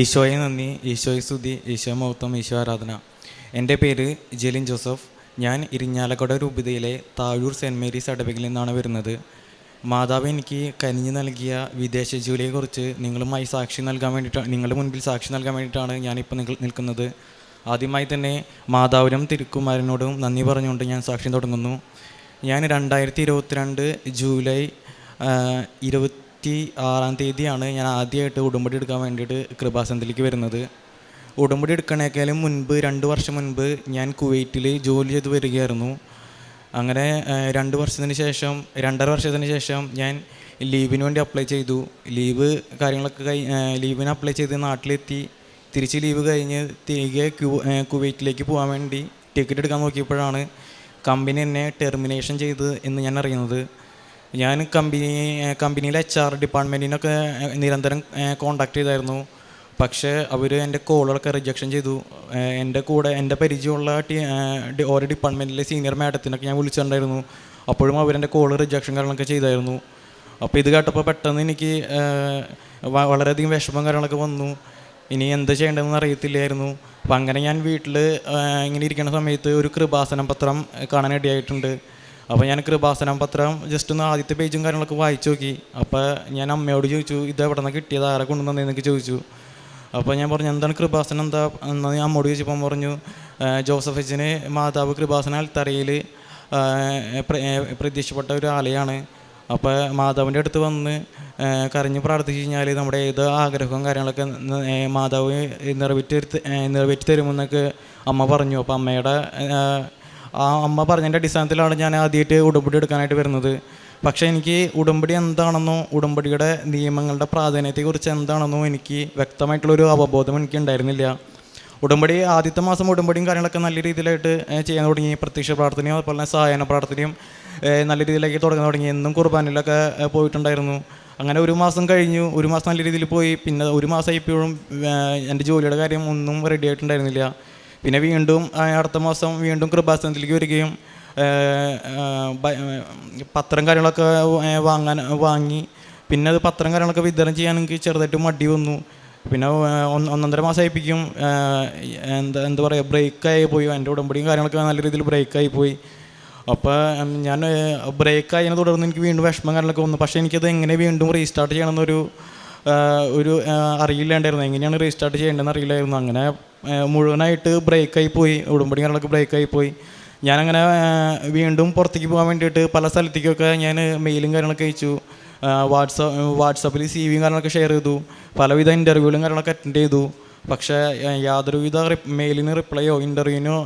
ഈശോയെ നന്ദി ഈശോയെ സ്തുതി ഈശോ മഹത്വം ഈശോ ആരാധന. എന്റെ പേര് ജെലിൻ ജോസഫ്. ഞാൻ ഇരിഞ്ഞാലക്കുട രൂപതയിലെ താഴൂർ സെന്റ് മേരീസ് അടവകിൽ നിന്നാണ് വരുന്നത്. മാതാവ് എനിക്ക് കനിഞ്ഞു നൽകിയ വിദേശ ജോലിയെക്കുറിച്ച് നിങ്ങളുമായി സാക്ഷി നൽകാൻ വേണ്ടിയിട്ടാണ് നിങ്ങളുടെ മുൻപിൽ സാക്ഷി നൽകാൻ വേണ്ടിയിട്ടാണ് ഞാനിപ്പോൾ നിങ്ങൾ നിൽക്കുന്നത്. ആദ്യമായി തന്നെ മാതാവിനും തിരുക്കുമാരനോടും നന്ദി പറഞ്ഞുകൊണ്ട് ഞാൻ സാക്ഷ്യം തുടങ്ങുന്നു. ഞാൻ രണ്ടായിരത്തി ഇരുപത്തിരണ്ട് ജൂലൈ ആ, ഇരുപത്തി ആറാം തീയതിയാണ് ഞാൻ ആദ്യമായിട്ട് ഉടമ്പടി എടുക്കാൻ വേണ്ടിയിട്ട് കൃപാസനത്തിലേക്ക് വരുന്നത്. ഉടമ്പടി എടുക്കണേക്കാളും മുൻപ് രണ്ട് വർഷം മുൻപ് ഞാൻ കുവൈറ്റിൽ ജോലി ചെയ്ത് വരികയായിരുന്നു. അങ്ങനെ രണ്ട് വർഷത്തിന് ശേഷം രണ്ടര വർഷത്തിന് ശേഷം ഞാൻ ലീവിന് വേണ്ടി അപ്ലൈ ചെയ്തു. ലീവ് കാര്യങ്ങളൊക്കെ കഴി ലീവിന് അപ്ലൈ ചെയ്ത് നാട്ടിലെത്തി. തിരിച്ച് ലീവ് കഴിഞ്ഞ് തിരികെ ക്യൂ കുവൈറ്റിലേക്ക് പോകാൻ വേണ്ടി ടിക്കറ്റ് എടുക്കാൻ നോക്കിയപ്പോഴാണ് കമ്പനി എന്നെ ടെർമിനേഷൻ ചെയ്ത് എന്ന് ഞാൻ അറിയുന്നത്. ഞാൻ കമ്പനി കമ്പനിയിലെ എച്ച് ആർ ഡിപ്പാർട്ട്മെന്റിനൊക്കെ നിരന്തരം കോണ്ടാക്ട് ചെയ്തായിരുന്നു. പക്ഷേ അവർ എന്റെ കോളുകളൊക്കെ റിജക്ഷൻ ചെയ്തു. എന്റെ കൂടെ എന്റെ പരിചയമുള്ള ടി ഓരോ ഡിപ്പാർട്ട്മെന്റിലെ സീനിയർ മാഡത്തിനൊക്കെ ഞാൻ വിളിച്ചിട്ടുണ്ടായിരുന്നു. അപ്പോഴും അവരെന്റെ കോൾ റിജക്ഷൻ കാര്യങ്ങളൊക്കെ ചെയ്തായിരുന്നു. അപ്പോൾ ഇത് കേട്ടപ്പോൾ പെട്ടെന്ന് എനിക്ക് വളരെയധികം വിഷമം കാര്യങ്ങളൊക്കെ വന്നു. ഇനി എന്ത് ചെയ്യേണ്ടതെന്ന് അറിയത്തില്ലായിരുന്നു. അപ്പം അങ്ങനെ ഞാൻ വീട്ടിൽ ഇങ്ങനെ ഇരിക്കുന്ന സമയത്ത് ഒരു കൃപാസനം പത്രം കാണാൻ ഇടയായിട്ടുണ്ട് അപ്പോൾ ഞാൻ കൃപാസനം പത്രം ജസ്റ്റ് ഒന്ന് ആദ്യത്തെ പേജും കാര്യങ്ങളൊക്കെ വായിച്ചു നോക്കി. അപ്പോൾ ഞാൻ അമ്മയോട് ചോദിച്ചു ഇത് എവിടെ നിന്ന് കിട്ടിയത്? ആരെ കൊണ്ടുവന്നതെന്നൊക്കെ ചോദിച്ചു. അപ്പോൾ ഞാൻ പറഞ്ഞു എന്താണ് കൃപാസനം? എന്താ? എന്ന് ഞാൻ അമ്മോട് ചോദിച്ചപ്പോൾ പറഞ്ഞു "ആ, ജോസഫ് അച്ഛന് മാതാവ് കൃപാസന അൽത്തറയിൽ പ്രത്യക്ഷപ്പെട്ട ഒരു ആലയാണ്. അപ്പോൾ മാതാവിന്റെ അടുത്ത് വന്ന് കരഞ്ഞ് പ്രാർത്ഥിച്ച് കഴിഞ്ഞാൽ നമ്മുടെ ഏത് ആഗ്രഹവും കാര്യങ്ങളൊക്കെ മാതാവ് നിറവേറ്റി നിറവേറ്റി തരുമെന്നൊക്കെ അമ്മ പറഞ്ഞു. അപ്പോൾ അമ്മയുടെ ആ, അമ്മ പറഞ്ഞതിന്റെ അടിസ്ഥാനത്തിലാണ് ഞാൻ ആദ്യമായിട്ട് ഉടമ്പടി എടുക്കാനായിട്ട് വരുന്നത്. പക്ഷേ എനിക്ക് ഉടമ്പടി എന്താണെന്നോ ഉടമ്പടിയുടെ നിയമങ്ങളുടെ പ്രാധാന്യത്തെക്കുറിച്ച് എന്താണെന്നോ എനിക്ക് വ്യക്തമായിട്ടുള്ളൊരു അവബോധം എനിക്ക് ഉണ്ടായിരുന്നില്ല. ഉടമ്പടി ആദ്യത്തെ മാസം ഉടമ്പടിയും കാര്യങ്ങളൊക്കെ നല്ല രീതിയിലായിട്ട് ചെയ്യാൻ തുടങ്ങി. പ്രത്യക്ഷ പ്രാർത്ഥനയും അതുപോലെ തന്നെ സഹായന പ്രാർത്ഥനയും നല്ല രീതിയിലേക്ക് തുടങ്ങാൻ തുടങ്ങി. എന്നും കുർബാനയിലൊക്കെ പോയിട്ടുണ്ടായിരുന്നു. അങ്ങനെ ഒരു മാസം കഴിഞ്ഞു. ഒരു മാസം നല്ല രീതിയിൽ പോയി. പിന്നെ ഒരു മാസം ഇപ്പോഴും എന്റെ ജോലിയുടെ കാര്യം ഒന്നും റെഡി ആയിട്ടുണ്ടായിരുന്നില്ല. പിന്നെ വീണ്ടും അടുത്ത മാസം വീണ്ടും കൃപാസനത്തിലേക്ക് വരികയും പത്രം കാര്യങ്ങളൊക്കെ വാങ്ങാൻ വാങ്ങി. പിന്നെ അത് പത്രം കാര്യങ്ങളൊക്കെ വിതരണം ചെയ്യാൻ എനിക്ക് ചെറുതായിട്ട് മടി വന്നു. പിന്നെ ഒന്നൊന്നര മാസമായിപ്പിക്കും എന്താ എന്താ പറയുക ബ്രേക്കായി പോയി. എന്റെ ഉടമ്പടിയും കാര്യങ്ങളൊക്കെ നല്ല രീതിയിൽ ബ്രേക്കായി പോയി. അപ്പോൾ ഞാൻ ബ്രേക്കായതിനെ തുടർന്ന് എനിക്ക് വീണ്ടും വിഷമം കാര്യങ്ങളൊക്കെ വന്നു. പക്ഷേ എനിക്കത് എങ്ങനെ വീണ്ടും റീസ്റ്റാർട്ട് ചെയ്യണമെന്നൊരു ഒരു അറിയില്ലാണ്ടായിരുന്നു. എങ്ങനെയാണ് റീസ്റ്റാർട്ട് ചെയ്യേണ്ടതെന്ന് അറിയില്ലായിരുന്നു. അങ്ങനെ മുഴുവനായിട്ട് ബ്രേക്കായി പോയി ഉടുമ്പടി കാര്യങ്ങളൊക്കെ ബ്രേക്കായി പോയി ഞാനങ്ങനെ വീണ്ടും പുറത്തേക്ക് പോകാൻ വേണ്ടിയിട്ട് പല സ്ഥലത്തേക്കൊക്കെ ഞാൻ മെയിലും കാര്യങ്ങളൊക്കെ അയച്ചു. വാട്സപ്പ് വാട്സപ്പിൽ സി വിയും കാര്യങ്ങളൊക്കെ ഷെയർ ചെയ്തു. പലവിധ ഇന്റർവ്യൂകളും കാര്യങ്ങളൊക്കെ അറ്റൻഡ് ചെയ്തു. പക്ഷേ യാതൊരുവിധ മെയിലിന് റിപ്ലൈയോ ഇന്റർവ്യൂവിനോ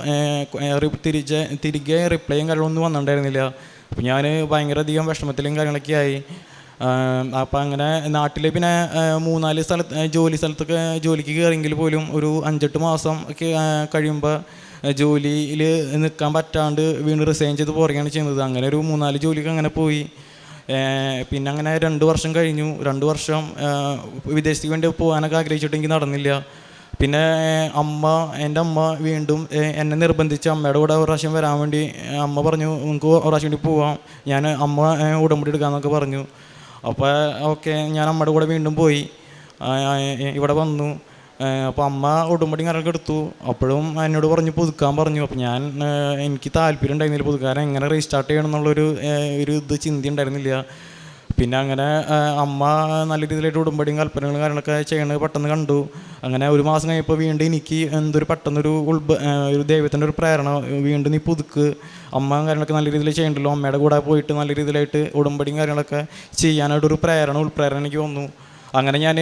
തിരിച്ച് തിരികെ റിപ്ലൈയും കാര്യങ്ങളൊന്നും വന്നിട്ടുണ്ടായിരുന്നില്ല. അപ്പോൾ ഞാൻ ഭയങ്കരധികം വിഷമത്തിലും കാര്യങ്ങളൊക്കെ ആയി. അപ്പം അങ്ങനെ നാട്ടിൽ പിന്നെ മൂന്നാൽ സ്ഥലത്ത് ജോലി സ്ഥലത്തൊക്കെ ജോലിക്ക് കയറിയെങ്കിൽ പോലും ഒരു അഞ്ചെട്ട് മാസം ഒക്കെ കഴിയുമ്പോൾ ജോലിയിൽ നിൽക്കാൻ പറ്റാണ്ട് വീണ്ടും റിസൈൻ ചെയ്ത് പോരുകയാണ് ചെയ്യുന്നത്. അങ്ങനെ ഒരു മൂന്നാൽ ജോലിക്ക് അങ്ങനെ പോയി. പിന്നെ അങ്ങനെ രണ്ട് വർഷം കഴിഞ്ഞു. രണ്ട് വർഷം വിദേശത്തേക്ക് വേണ്ടി പോകാനൊക്കെ ആഗ്രഹിച്ചിട്ടെങ്കിൽ നടന്നില്ല. പിന്നെ അമ്മ എന്റെ അമ്മ വീണ്ടും എന്നെ നിർബന്ധിച്ച് അമ്മയുടെ കൂടെ ഒരു പ്രാവശ്യം വരാൻ വേണ്ടി അമ്മ പറഞ്ഞു നിങ്ങൾക്ക് ഒരു പ്രാവശ്യം വേണ്ടി പോവാം. ഞാൻ അമ്മ ഉടമ്പടി എടുക്കാമെന്നൊക്കെ പറഞ്ഞു. അപ്പോൾ ഓക്കെ ഞാൻ അമ്മയുടെ കൂടെ വീണ്ടും പോയി. ഇവിടെ വന്നു. അപ്പോൾ അമ്മ ഉടുമ്പടി കറക്കെ എടുത്തു. അപ്പോഴും എന്നോട് പറഞ്ഞു പുതുക്കാൻ പറഞ്ഞു. അപ്പോൾ ഞാൻ എനിക്ക് താല്പര്യം ഉണ്ടായിരുന്നില്ല പുതുക്കാൻ. എങ്ങനെ റീസ്റ്റാർട്ട് ചെയ്യണം എന്നുള്ളൊരു ഒരു ഇത് ചിന്ത ഉണ്ടായിരുന്നില്ല. പിന്നെ അങ്ങനെ അമ്മ നല്ല രീതിയിലായിട്ട് ഉടുമ്പടിയും കൽപ്പനകളും കാര്യങ്ങളൊക്കെ ചെയ്യണത് പെട്ടെന്ന് കണ്ടു. അങ്ങനെ ഒരു മാസം കഴിഞ്ഞപ്പോൾ വീണ്ടും എനിക്ക് എന്തൊരു പെട്ടെന്നൊരു ഉൾബ ഒരു ദൈവത്തിന്റെ ഒരു പ്രേരണ വീണ്ടും നീ പുതുക്ക്. അമ്മ കാര്യങ്ങളൊക്കെ നല്ല രീതിയിൽ ചെയ്യണ്ടല്ലോ. അമ്മയുടെ കൂടെ പോയിട്ട് നല്ല രീതിയിലായിട്ട് ഉടമ്പടിയും കാര്യങ്ങളൊക്കെ ചെയ്യാനായിട്ടൊരു പ്രേരണ ഉൾപ്രേരണ എനിക്ക് വന്നു. അങ്ങനെ ഞാൻ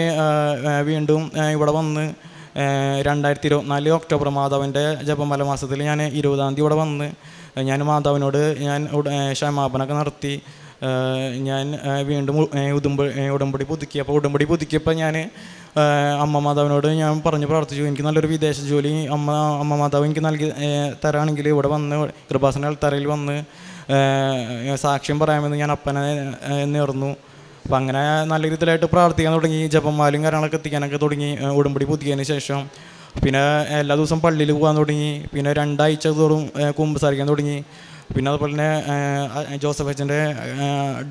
വീണ്ടും ഇവിടെ വന്ന് രണ്ടായിരത്തി ഇരുപത്തിനാല് ഒക്ടോബർ മാതാവിന്റെ ജപമല മാസത്തിൽ ഞാൻ ഇരുപതാം തീയതി ഇവിടെ വന്ന് ഞാൻ മാതാവിനോട് ഞാൻ ക്ഷമാപനമൊക്കെ നടത്തി. ഞാൻ വീണ്ടും ഉ- ഉടുമ്പ ഉടമ്പടി പുതുക്കിയപ്പോൾ ഉടമ്പടി പുതുക്കിയപ്പോൾ ഞാൻ അമ്മ മാതാവിനോട് ഞാൻ പറഞ്ഞ് പ്രാർത്ഥിച്ചു എനിക്ക് നല്ലൊരു വിദേശ ജോലി അമ്മ അമ്മ മാതാവ് എനിക്ക് നൽകി തരാണെങ്കിൽ ഇവിടെ വന്ന് കൃപാസന തറയിൽ വന്ന് സാക്ഷ്യം പറയാമെന്ന് ഞാൻ അപ്പനെ നേർന്നു. അപ്പം അങ്ങനെ നല്ല രീതിയിലായിട്ട് പ്രാർത്ഥിക്കാൻ തുടങ്ങി ജപമാലും കാര്യങ്ങളൊക്കെ എത്തിക്കാനൊക്കെ തുടങ്ങി ഉടമ്പടി പുതിയതിന് ശേഷം. പിന്നെ എല്ലാ ദിവസവും പള്ളിയിൽ പോകാൻ തുടങ്ങി. പിന്നെ രണ്ടാഴ്ച തോറും കുമ്പസാരിക്കാൻ തുടങ്ങി. പിന്നെ അതുപോലെ തന്നെ ജോസഫ് അച്ഛന്റെ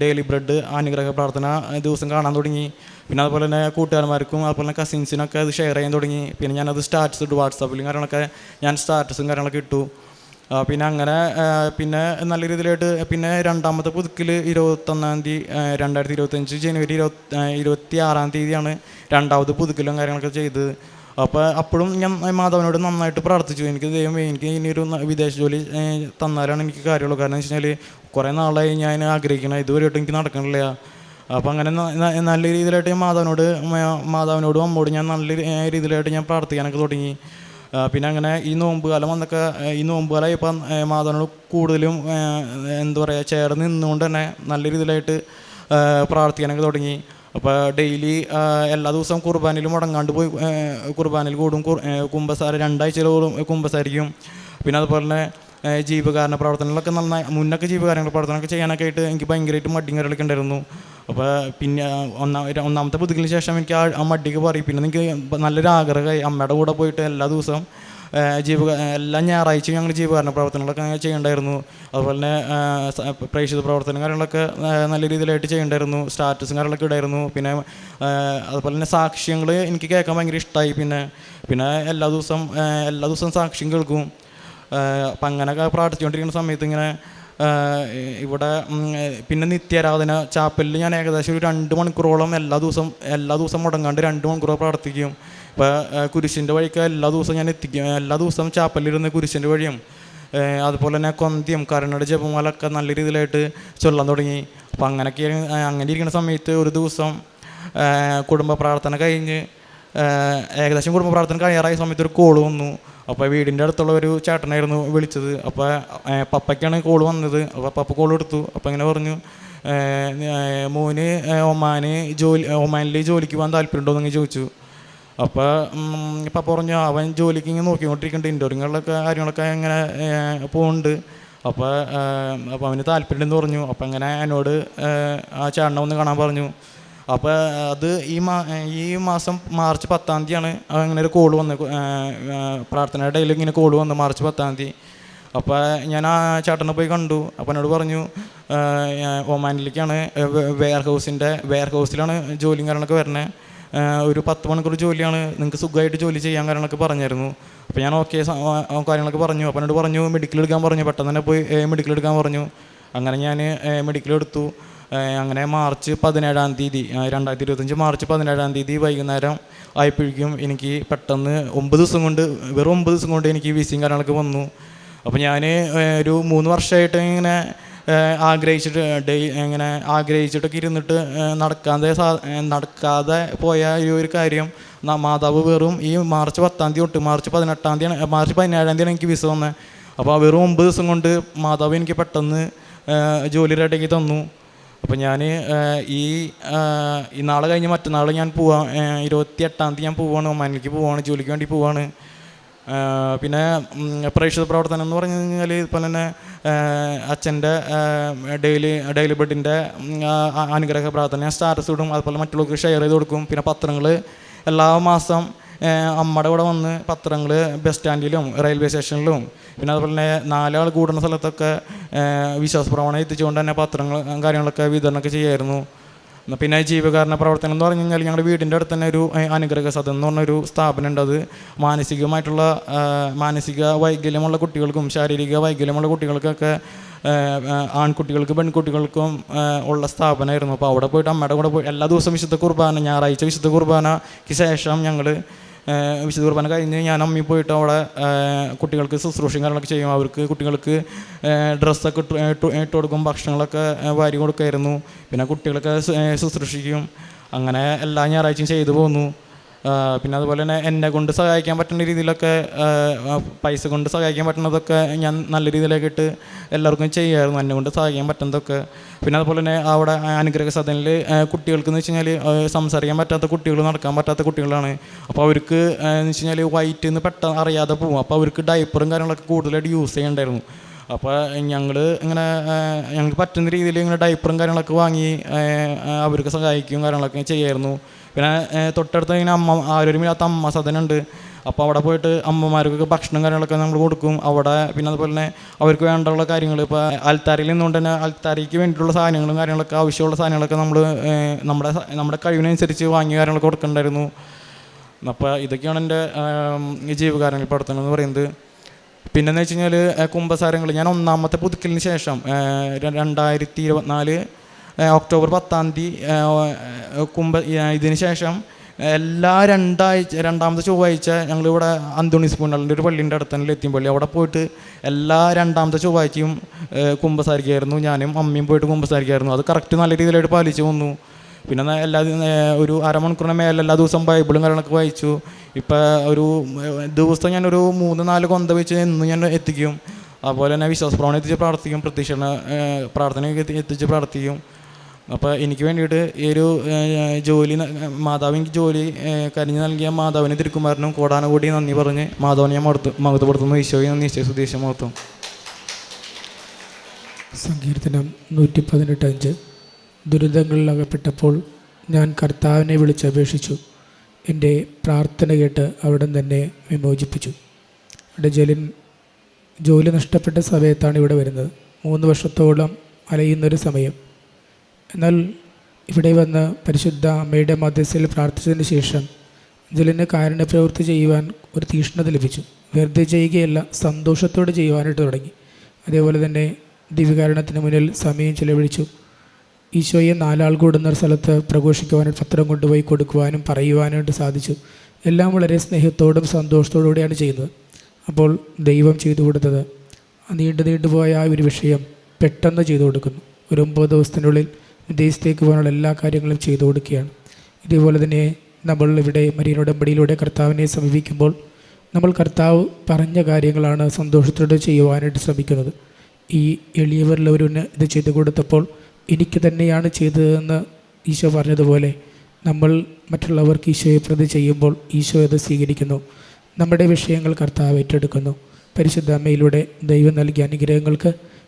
ഡെയിലി ബ്രെഡ് അനുഗ്രഹ പ്രാർത്ഥന ദിവസം കാണാൻ തുടങ്ങി. പിന്നെ അതുപോലെ തന്നെ കൂട്ടുകാരന്മാർക്കും അതുപോലെ തന്നെ കസിൻസിനൊക്കെ അത് ഷെയർ ചെയ്യാൻ തുടങ്ങി. പിന്നെ ഞാനത് സ്റ്റാറ്റസ് ഇട്ടു വാട്സാപ്പിലും കാര്യങ്ങളൊക്കെ ഞാൻ സ്റ്റാറ്റസും കാര്യങ്ങളൊക്കെ ഇട്ടു. പിന്നെ അങ്ങനെ പിന്നെ നല്ല രീതിയിലായിട്ട് പിന്നെ രണ്ടാമത്തെ പുതുക്കിൽ ഇരുപത്തൊന്നാം തീയതി രണ്ടായിരത്തി ഇരുപത്തഞ്ച് ജനുവരി ഇരുപത്തി ഇരുപത്തി ആറാം തീയതിയാണ് രണ്ടാമത് പുതുക്കലും കാര്യങ്ങളൊക്കെ ചെയ്തത്. അപ്പോൾ അപ്പോഴും ഞാൻ മാധവനോട് നന്നായിട്ട് പ്രാർത്ഥിച്ചു. എനിക്ക് ദൈവം എനിക്ക് ഇനിയൊരു വിദേശ ജോലി തന്നാലാണ് എനിക്ക് കാര്യമുള്ളൂ. കാരണം എന്ന് വെച്ചാൽ കുറേ നാളായി ഞാൻ ആഗ്രഹിക്കണം. ഇതുവരെയായിട്ടും എനിക്ക് നടക്കണില്ല. അപ്പോൾ അങ്ങനെ നല്ല രീതിയിലായിട്ട് ഞാൻ മാധവനോട് മാധവനോടും അമ്മോടും ഞാൻ നല്ല രീതിയിലായിട്ട് ഞാൻ പ്രാർത്ഥിക്കാനൊക്കെ തുടങ്ങി. പിന്നെ അങ്ങനെ ഈ നോമ്പ് കാലം വന്നൊക്കെ ഈ നോമ്പ് ഇപ്പം മാധവനോട് കൂടുതലും എന്താ പറയുക ചേർന്ന് നിന്നുകൊണ്ട് തന്നെ നല്ല രീതിയിലായിട്ട് പ്രാർത്ഥിക്കാനൊക്കെ തുടങ്ങി. അപ്പോൾ ഡെയിലി എല്ലാ ദിവസവും കുർബാനയിൽ മുടങ്ങാണ്ട് പോയി കുർബാനയിൽ കൂടും കുമ്പസാര രണ്ടാഴ്ചയിൽ കൂടും കുമ്പസാരിക്കും. പിന്നെ അതുപോലെ തന്നെ ജീവകാരണ പ്രവർത്തനങ്ങളൊക്കെ നന്നായി മുന്നൊക്കെ ജീവകാരണ പ്രവർത്തനമൊക്കെ ചെയ്യാനൊക്കെ ആയിട്ട് എനിക്ക് ഭയങ്കരമായിട്ട് മടിയും കാര്യങ്ങളൊക്കെ ഉണ്ടായിരുന്നു. അപ്പോൾ പിന്നെ ഒന്നാം ഒന്നാമത്തെ പുതുക്കിന് ശേഷം എനിക്ക് ആ മടിക്ക് പറയും പിന്നെ എനിക്ക് നല്ലൊരു ആഗ്രഹമായി അമ്മയുടെ കൂടെ പോയിട്ട് എല്ലാ ദിവസവും ജീവ എല്ലാ ഞായറാഴ്ചയും ഞങ്ങൾ ജീവകാരണ പ്രവർത്തനങ്ങളൊക്കെ ചെയ്യണ്ടായിരുന്നു. അതുപോലെ തന്നെ പ്രേക്ഷിത പ്രവർത്തനം കാര്യങ്ങളൊക്കെ നല്ല രീതിയിലായിട്ട് ചെയ്യണ്ടായിരുന്നു. സ്റ്റാറ്റസും കാര്യങ്ങളൊക്കെ ഇടായിരുന്നു. പിന്നെ അതുപോലെ തന്നെ സാക്ഷ്യങ്ങൾ എനിക്ക് കേൾക്കാൻ ഭയങ്കര ഇഷ്ടമായി പിന്നെ പിന്നെ എല്ലാ ദിവസവും എല്ലാ ദിവസവും സാക്ഷ്യം കേൾക്കും. അപ്പം അങ്ങനെയൊക്കെ പ്രാർത്ഥിച്ചുകൊണ്ടിരിക്കുന്ന സമയത്ത് ഇങ്ങനെ ഇവിടെ പിന്നെ നിത്യാരാധന ചാപ്പലിൽ ഞാൻ ഏകദേശം ഒരു രണ്ട് മണിക്കൂറോളം എല്ലാ ദിവസവും എല്ലാ ദിവസവും മുടങ്ങാണ്ട് രണ്ട് മണിക്കൂർ പ്രാർത്ഥിക്കും. ഇപ്പോൾ കുരിശിന്റെ വഴിക്ക് എല്ലാ ദിവസവും ഞാൻ എത്തിക്കും. എല്ലാ ദിവസവും ചാപ്പലിരുന്ന് കുരിശിന്റെ വഴിയും അതുപോലെ തന്നെ കൊന്തിയും കരുണയുടെ ജപമാലൊക്കെ നല്ല രീതിയിലായിട്ട് ചൊല്ലാൻ തുടങ്ങി. അപ്പം അങ്ങനെയൊക്കെ അങ്ങനെ ഇരിക്കുന്ന സമയത്ത് ഒരു ദിവസം കുടുംബ പ്രാർത്ഥന കഴിഞ്ഞ് ഏകദേശം കുടുംബ പ്രാർത്ഥന കഴിയാറായ സമയത്ത് ഒരു കോൾ വന്നു. അപ്പോൾ വീടിന്റെ അടുത്തുള്ള ഒരു ചേട്ടനായിരുന്നു വിളിച്ചത്. അപ്പോൾ പപ്പയ്ക്കാണ് കോൾ വന്നത്. അപ്പോൾ പപ്പ കോൾ എടുത്തു. അപ്പോൾ ഇങ്ങനെ പറഞ്ഞു മോന് ഒമാന് ജോലി ഒമാനിൽ ജോലിക്ക് പോകാൻ താല്പര്യമുണ്ടോ എന്ന് ചോദിച്ചു. അപ്പോൾ ഇപ്പം പറഞ്ഞു അവൻ ജോലിക്ക് ഇങ്ങനെ നോക്കിക്കൊണ്ടിരിക്കുന്നുണ്ട്. ഇന്റർവ്യൂകളിലൊക്കെ കാര്യങ്ങളൊക്കെ ഇങ്ങനെ പോകുന്നുണ്ട് അപ്പോൾ അപ്പോൾ അവന് താല്പര്യമുണ്ടെന്ന് പറഞ്ഞു. അപ്പോൾ അങ്ങനെ എന്നോട് ആ ചേട്ടനെ ഒന്ന് കാണാൻ പറഞ്ഞു. അപ്പോൾ അത് ഈ മാ ഈ മാസം മാർച്ച് പത്താം തീയതിയാണ് അങ്ങനെ ഒരു കോൾ വന്ന് പ്രാർത്ഥനയുടെ ഇടയിൽ ഇങ്ങനെ കോൾ വന്നു മാർച്ച് പത്താം തീയതി. അപ്പോൾ ഞാൻ ആ ചേട്ടനെ പോയി കണ്ടു. അപ്പോൾ എന്നോട് പറഞ്ഞു ഒമാനിലേക്കാണ് വെയർ ഹൗസിന്റെ വെയർ ഹൗസിലാണ് ജോലിയും കാര്യങ്ങളൊക്കെ ആഹ് ഒരു പത്ത് മണിക്കൂർ ജോലിയാണ് നിങ്ങൾക്ക് സുഖമായിട്ട് ജോലി ചെയ്യാൻ കാര്യങ്ങളൊക്കെ പറഞ്ഞായിരുന്നു. അപ്പോൾ ഞാൻ ഓക്കെ കാര്യങ്ങളൊക്കെ പറഞ്ഞു. അപ്പോൾ എന്നോട് പറഞ്ഞു മെഡിക്കൽ എടുക്കാൻ പറഞ്ഞു. പെട്ടെന്ന് തന്നെ പോയി മെഡിക്കൽ എടുക്കാൻ പറഞ്ഞു. അങ്ങനെ ഞാൻ മെഡിക്കൽ എടുത്തു. അങ്ങനെ മാർച്ച് പതിനേഴാം തീയതി രണ്ടായിരത്തി ഇരുപത്തഞ്ച് മാർച്ച് പതിനേഴാം തീയതി വൈകുന്നേരം ആയപ്പോഴേക്കും എനിക്ക് പെട്ടെന്ന് ഒമ്പത് ദിവസം കൊണ്ട് വെറും ഒമ്പത് ദിവസം കൊണ്ട് എനിക്ക് വിസയും കാര്യങ്ങളൊക്കെ വന്നു. അപ്പോൾ ഞാൻ ഒരു മൂന്ന് വർഷമായിട്ട് ഇങ്ങനെ ആഗ്രഹിച്ചിട്ട് ഡെയ് ഇങ്ങനെ ആഗ്രഹിച്ചിട്ടൊക്കെ ഇരുന്നിട്ട് നടക്കാതെ സാ നടക്കാതെ പോയ ഈ ഒരു കാര്യം മാതാവ് വെറും ഈ മാർച്ച് പത്താം തീയതി തൊട്ട് മാർച്ച് പതിനെട്ടാം തീയതി മാർച്ച് പതിനേഴാം തീയതിയാണ് എനിക്ക് വിസ വന്നത് അപ്പോൾ ആ വെറും ഒമ്പത് ദിവസം കൊണ്ട് മാതാവ് എനിക്ക് പെട്ടെന്ന് ജോലി റെഡിയാക്കി തന്നു. അപ്പോൾ ഞാൻ ഈ ഈ നാളെ കഴിഞ്ഞ് മറ്റന്നാൾ ഞാൻ പോവാം ഇരുപത്തി എട്ടാം തീയതി ഞാൻ പോവാണ് ഒമാനിലേക്ക് പോവാണ് ജോലിക്ക് വേണ്ടി പോവാണ്. പിന്നെ പ്രേക്ഷിത പ്രവർത്തനം എന്ന് പറഞ്ഞു കഴിഞ്ഞാൽ ഇപ്പം തന്നെ അച്ഛന്റെ ഡെയിലി ഡെയിലി ബെഡിന്റെ അനുഗ്രഹ പ്രാർത്ഥന സ്റ്റാറ്റസ് ഇടും അതുപോലെ മറ്റുള്ളവർക്ക് ഷെയർ ചെയ്ത് കൊടുക്കും. പിന്നെ പത്രങ്ങൾ എല്ലാ മാസം അമ്മയുടെ കൂടെ വന്ന് പത്രങ്ങൾ ബസ് സ്റ്റാൻഡിലും റെയിൽവേ സ്റ്റേഷനിലും പിന്നെ അതുപോലെ തന്നെ നാലാൾ കൂടുന്ന സ്ഥലത്തൊക്കെ വിശ്വാസപ്രവണ എത്തിച്ചുകൊണ്ട് തന്നെ പത്രങ്ങൾ കാര്യങ്ങളൊക്കെ വിതരണമൊക്കെ ചെയ്യായിരുന്നു. പിന്നെ ജീവകാരണ പ്രവർത്തനം എന്ന് പറഞ്ഞു കഴിഞ്ഞാൽ ഞങ്ങളുടെ വീടിന്റെ അടുത്ത് തന്നെ ഒരു അനുഗ്രഹ സദൻ എന്ന് പറഞ്ഞൊരു സ്ഥാപനം ഉണ്ട് അത്. മാനസികമായിട്ടുള്ള മാനസിക വൈകല്യമുള്ള കുട്ടികൾക്കും ശാരീരിക വൈകല്യമുള്ള കുട്ടികൾക്കൊക്കെ ആൺകുട്ടികൾക്കും പെൺകുട്ടികൾക്കും ഉള്ള സ്ഥാപനമായിരുന്നു. അപ്പോൾ അവിടെ പോയിട്ട് അമ്മയുടെ കൂടെ പോയി എല്ലാ ദിവസവും വിശുദ്ധ കുർബാന ഞായറാഴ്ച വിശുദ്ധ കുർബാനയ്ക്ക് ശേഷം ഞങ്ങൾ വിശുദ്ധ കുർബാന കഴിഞ്ഞ് ഞാൻ അമ്മി പോയിട്ട് അവിടെ കുട്ടികൾക്ക് ശുശ്രൂഷയും കാര്യങ്ങളൊക്കെ ചെയ്യും. അവർക്ക് കുട്ടികൾക്ക് ഡ്രസ്സൊക്കെ ഇട്ട് ഇട്ട് കൊടുക്കും ഭക്ഷണങ്ങളൊക്കെ വാരി കൊടുക്കുമായിരുന്നു പിന്നെ കുട്ടികളൊക്കെ ശുശ്രൂഷിക്കും. അങ്ങനെ എല്ലാ ഞായറാഴ്ചയും ചെയ്തു പോന്നു. പിന്നെ അതുപോലെ തന്നെ എന്നെ കൊണ്ട് സഹായിക്കാൻ പറ്റുന്ന രീതിയിലൊക്കെ പൈസ കൊണ്ട് സഹായിക്കാൻ പറ്റുന്നതൊക്കെ ഞാൻ നല്ല രീതിയിലൊക്കെ ഇട്ട് എല്ലാവർക്കും ചെയ്യായിരുന്നു എന്നെ കൊണ്ട് സഹായിക്കാൻ പറ്റുന്നതൊക്കെ. പിന്നെ അതുപോലെ തന്നെ അവിടെ അനുഗ്രഹ സദനിൽ കുട്ടികൾക്ക് എന്ന് വെച്ച് കഴിഞ്ഞാൽ സംസാരിക്കാൻ പറ്റാത്ത കുട്ടികൾ നടക്കാൻ പറ്റാത്ത കുട്ടികളാണ്. അപ്പോൾ അവർക്ക് എന്ന് വെച്ച് കഴിഞ്ഞാൽ വൈറ്റ് എന്ന് പെട്ടെന്ന് അറിയാതെ പോകും അപ്പോൾ അവർക്ക് ഡയപ്പറും കാര്യങ്ങളൊക്കെ കൂടുതലായിട്ട് യൂസ് ചെയ്യണ്ടായിരുന്നു. അപ്പോൾ ഞങ്ങൾ ഇങ്ങനെ ഞങ്ങൾക്ക് പറ്റുന്ന രീതിയിൽ ഇങ്ങനെ ഡയപ്പറും കാര്യങ്ങളൊക്കെ വാങ്ങി അവർക്ക് സഹായിക്കും കാര്യങ്ങളൊക്കെ ചെയ്യായിരുന്നു. പിന്നെ തൊട്ടടുത്ത് ഇങ്ങനെ അമ്മ ആരോഗ്യമില്ലാത്ത അമ്മ സദനുണ്ട്. അപ്പോൾ അവിടെ പോയിട്ട് അമ്മമാർക്കൊക്കെ ഭക്ഷണം കാര്യങ്ങളൊക്കെ നമ്മൾ കൊടുക്കും. അവിടെ പിന്നെ അതുപോലെ തന്നെ അവർക്ക് വേണ്ടുള്ള കാര്യങ്ങൾ ഇപ്പോൾ അൽത്താരയിൽ നിന്നുകൊണ്ട് തന്നെ അൽത്താരയ്ക്ക് വേണ്ടിയിട്ടുള്ള സാധനങ്ങളും കാര്യങ്ങളൊക്കെ ആവശ്യമുള്ള സാധനങ്ങളൊക്കെ നമ്മൾ നമ്മുടെ നമ്മുടെ കഴിവിനനുസരിച്ച് വാങ്ങിയ കാര്യങ്ങളൊക്കെ കൊടുക്കണ്ടായിരുന്നു. അപ്പോൾ ഇതൊക്കെയാണ് എന്റെ ഈ പ്രവർത്തനം എന്ന് പറയുന്നത്. പിന്നെന്ന് വെച്ച് കഴിഞ്ഞാൽ കുംഭസാരങ്ങൾ ഞാൻ ഒന്നാമത്തെ പുതുക്കലിന് ശേഷം രണ്ടായിരത്തി ഇരുപത്തിനാല് ഒക്ടോബർ പത്താം തീയതി കുംഭ ഇതിന് ശേഷം എല്ലാ രണ്ടാഴ്ച രണ്ടാമത്തെ ചൊവ്വാഴ്ച ഞങ്ങളിവിടെ അന്തുണി സ്പൂണലിന്റെ ഒരു പള്ളീന്റെ അടുത്ത് തന്നെ എത്തിയും പള്ളി. അവിടെ പോയിട്ട് എല്ലാ രണ്ടാമത്തെ ചൊവ്വാഴ്ചയും കുമ്പസാരിക്കായിരുന്നു ഞാനും അമ്മയും പോയിട്ട് കുമ്പസാരിക്കായിരുന്നു അത് കറക്റ്റ് നല്ല രീതിയിലായിട്ട് പാലിച്ചു വന്നു. പിന്നെ എല്ലാ ഒരു അരമണിക്കൂറിന് മേലെ എല്ലാ ദിവസവും ബൈബിളും കാര്യങ്ങളൊക്കെ വായിച്ചു. ഇപ്പം ഒരു ദിവസം ഞാനൊരു മൂന്ന് നാല് കൊന്ത വെച്ച് എന്നും ഞാൻ എത്തിക്കും. അതുപോലെ തന്നെ വിശ്വാസപ്രവണ എത്തിച്ച് പ്രാർത്ഥിക്കും പ്രത്യക്ഷ പ്രാർത്ഥനയൊക്കെ എത്തിച്ച് പ്രാർത്ഥിക്കും. അപ്പോൾ എനിക്ക് വേണ്ടിയിട്ട് ഈ ഒരു ജോലി മാതാവ് എനിക്ക് ജോലി കരിഞ്ഞ് നൽകിയ മാതാവിന് തിരുക്കുമാരനും കോടാനുകൂടി നന്ദി പറഞ്ഞ് മാധവനെ ഞാൻ മറുത്ത് മഹത്വപ്പെടുത്തുന്നു. ഈശോയെ നന്ദി ഈശോ സുദേശം മഹത്വം. സങ്കീർത്തനം നൂറ്റി പതിനെട്ട് അഞ്ച് ദുരിതങ്ങളിൽ അകപ്പെട്ടപ്പോൾ ഞാൻ കർത്താവിനെ വിളിച്ചപേക്ഷിച്ചു എന്റെ പ്രാർത്ഥന കേട്ട് അവിടെ തന്നെ വിമോചിപ്പിച്ചു. ഇവിടെ ജലിൻ ജോലി നഷ്ടപ്പെട്ട സമയത്താണ് ഇവിടെ വരുന്നത്. മൂന്ന് വർഷത്തോളം അലയുന്നൊരു സമയം. എന്നാൽ ഇവിടെ വന്ന് പരിശുദ്ധ അമ്മയുടെ മധ്യസ്ഥയിൽ പ്രാർത്ഥിച്ചതിന് ശേഷം ജലിന് കാരുണ്യ പ്രവൃത്തി ചെയ്യുവാൻ ഒരു തീഷ്ണത ലഭിച്ചു. വെറുതെ ചെയ്യുകയല്ല സന്തോഷത്തോടെ ചെയ്യുവാനായിട്ട് തുടങ്ങി. അതേപോലെ തന്നെ ദിവ്യകാരണത്തിന് മുന്നിൽ സമയം ചിലവഴിച്ചു. ഈശോയെ നാലാൾ കൂടുന്ന ഒരു സ്ഥലത്ത് പ്രഘോഷിക്കുവാനും പത്രം കൊണ്ടുപോയി കൊടുക്കുവാനും പറയുവാനായിട്ട് സാധിച്ചു. എല്ലാം വളരെ സ്നേഹത്തോടും സന്തോഷത്തോടു കൂടിയാണ് ചെയ്യുന്നത്. അപ്പോൾ ദൈവം ചെയ്തു കൊടുത്തത് നീണ്ടു നീണ്ടുപോയ ആ ഒരു വിഷയം പെട്ടെന്ന് ചെയ്തു കൊടുക്കുന്നു. ഒരു ഒമ്പത് ദിവസത്തിനുള്ളിൽ വിദേശത്തേക്ക് പോകാനുള്ള എല്ലാ കാര്യങ്ങളും ചെയ്തു കൊടുക്കുകയാണ്. ഇതേപോലെ തന്നെ നമ്മൾ ഇവിടെ മരീനോടമ്പടിയിലൂടെ കർത്താവിനെ സമീപിക്കുമ്പോൾ നമ്മൾ കർത്താവ് പറഞ്ഞ കാര്യങ്ങളാണ് സന്തോഷത്തോടെ ചെയ്യുവാനായിട്ട് ശ്രമിക്കുന്നത്. ഈ എളിയവരിലവരിന് ഇത് ചെയ്തു കൊടുത്തപ്പോൾ എനിക്ക് തന്നെയാണ് ചെയ്തതെന്ന് ഈശോ പറഞ്ഞതുപോലെ നമ്മൾ മറ്റുള്ളവർക്ക് ഈശോയെ പ്രതി ചെയ്യുമ്പോൾ ഈശോ അത് സ്വീകരിക്കുന്നു. നമ്മുടെ വിഷയങ്ങൾ കർത്താവ് ഏറ്റെടുക്കുന്നു. പരിശുദ്ധ അമ്മയിലൂടെ ദൈവം നൽകിയ അനുഗ്രഹങ്ങൾക്ക്